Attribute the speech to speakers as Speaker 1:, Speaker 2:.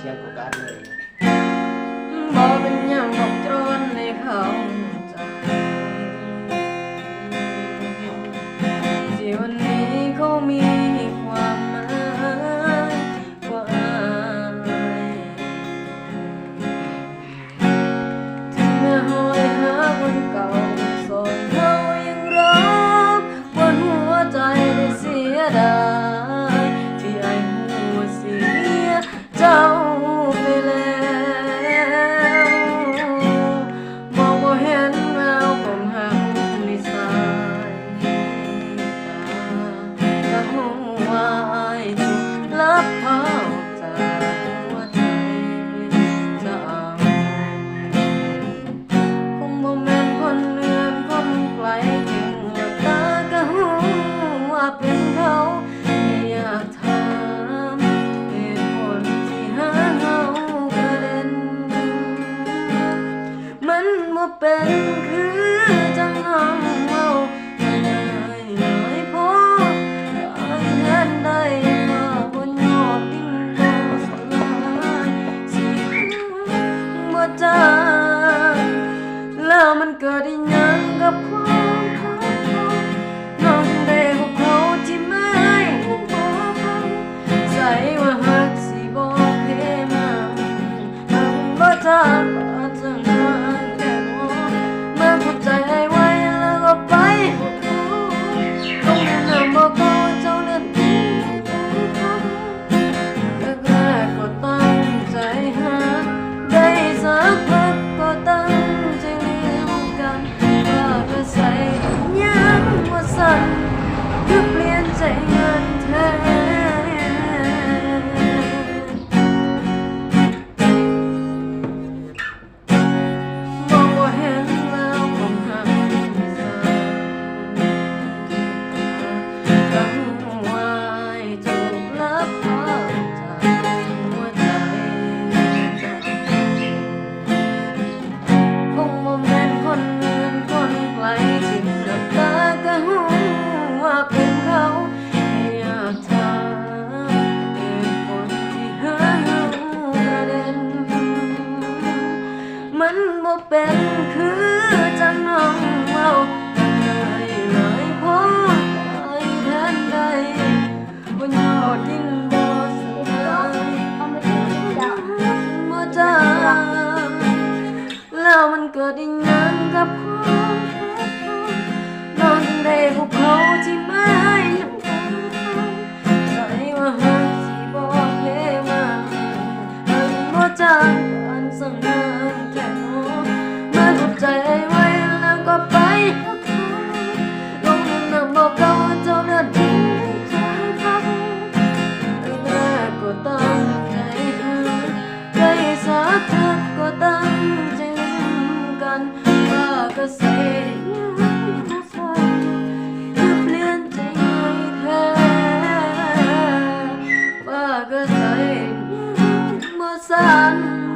Speaker 1: เชีย
Speaker 2: งกูการเลยบ่เป็นอย่างดอกตรนในเขาใจที่วันนี้เขามี up. 走 sun.